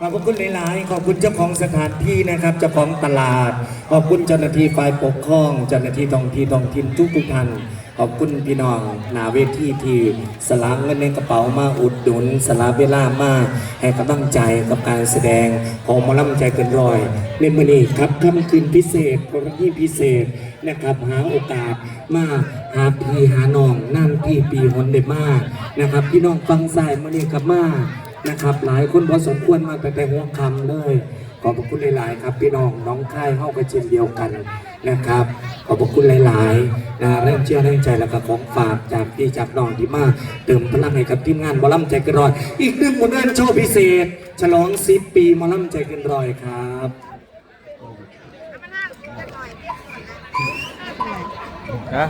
ขอบคุณหลาย ๆ ขอบคุณเจ้าของสถานที่นะครับ เจ้าของตลาด ขอบคุณเจ้าหน้าที่ฝ่ายปกครอง เจ้าหน้าที่ท้องที่ท้องถิ่นทุกทุกท่าน ขอบคุณพี่น้องนาเวทีที่สละเงินในกระเป๋ามาอุดหนุนสละเวลามาให้กำลังใจกับการแสดงของมอลำใจเกินร้อยในมือนี้ครับค่ำคืนพิเศษกรณีพิเศษนะครับหาโอกาสมาหาพี่หาน้องนั่นพี่ปีหนได้มากนะครับ พี่น้องฟังสายมาเนี่ยกับมา นะครับ หลายคนพอสมควรมาแต่แต่หัวคำเลย ขอบพระคุณหลาย ๆ ครับ พี่น้องน้องค่ายเข้าก็เช่นเดียวกันนะครับ ขอบพระคุณหลาย ๆ นะแรงเชื่อแรงใจแล้วก็ของฝากจากพี่จากน้องที่มาเติมพลังให้กับทีมงานมอลำใจกันรอย อีกหนึ่งผลงานโชว์พิเศษ ฉลอง10ปีมอลำใจกันรอยครับฮะ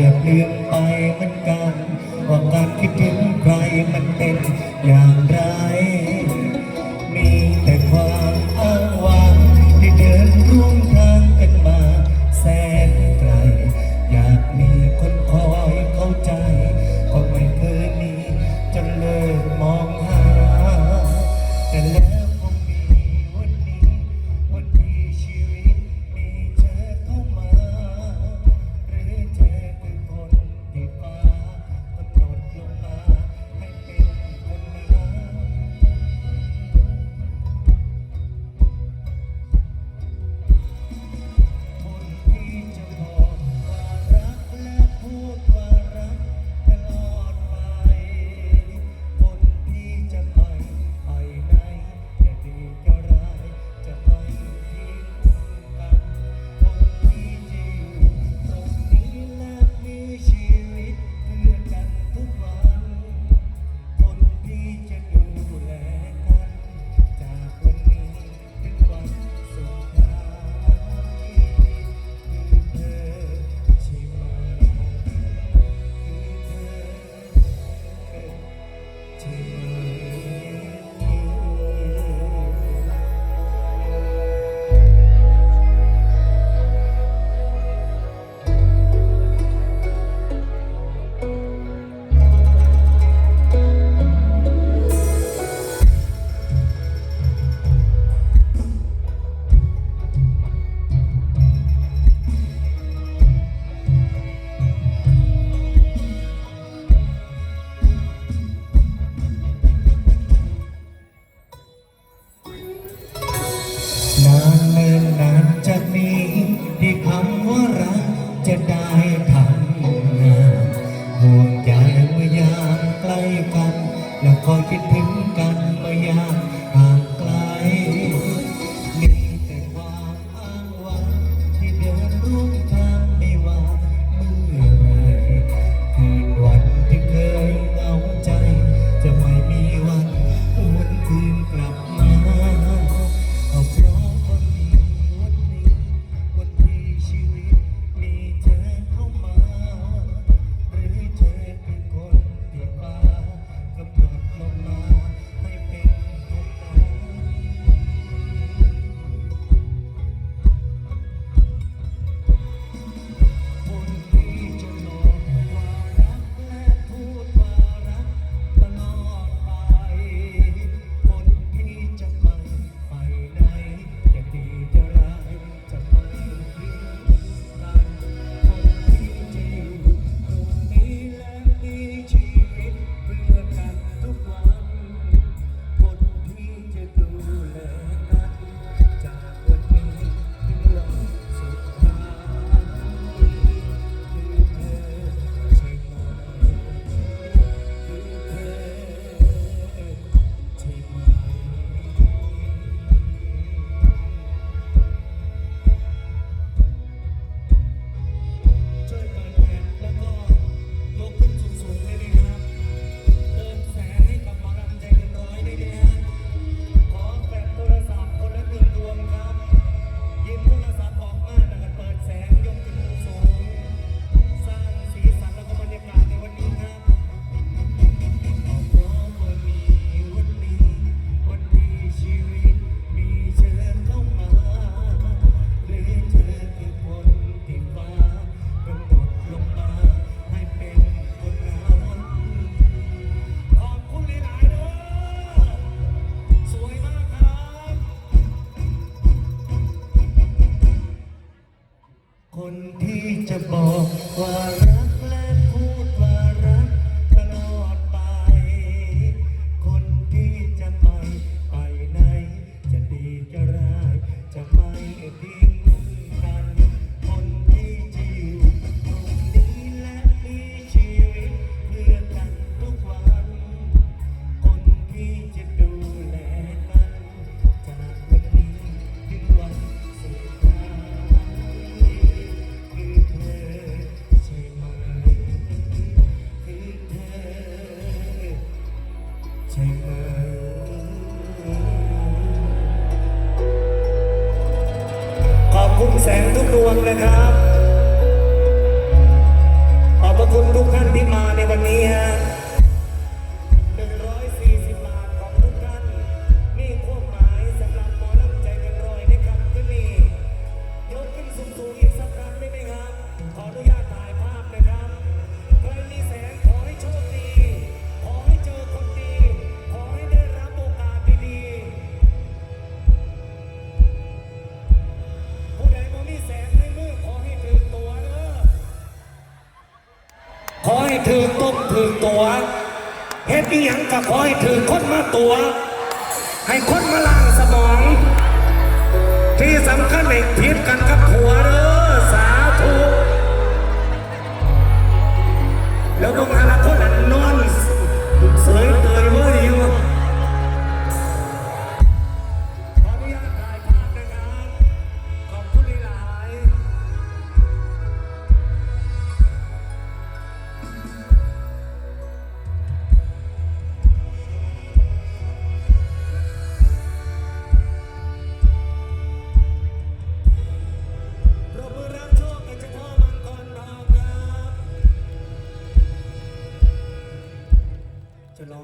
เกือบลืมไปเหมือนกัน คุมแสงทุกดวงนะครับ ขอบพระคุณทุกท่านที่มาในวันนี้ฮะ ตัวเฮ็ดอีหยังก็ขอให้ถือคนมาตัว ให้คนมาล้างสมอง ที่สำคัญในพิษกันกับผัวเด้อสาธุแล้วบงฮาล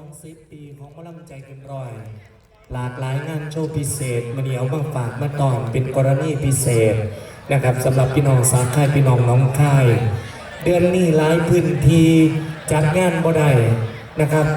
20 ปีของมลังใจเกินร้อย หลากหลายงานโชว์พิเศษมาเดียวบางฝากมาตอนเป็นกรณีพิเศษนะครับสำหรับพี่น้องสาค่ายพี่น้องน้องค่าย เดือนนี้หลายพื้นที่จัดงานบ่ได้นะครับ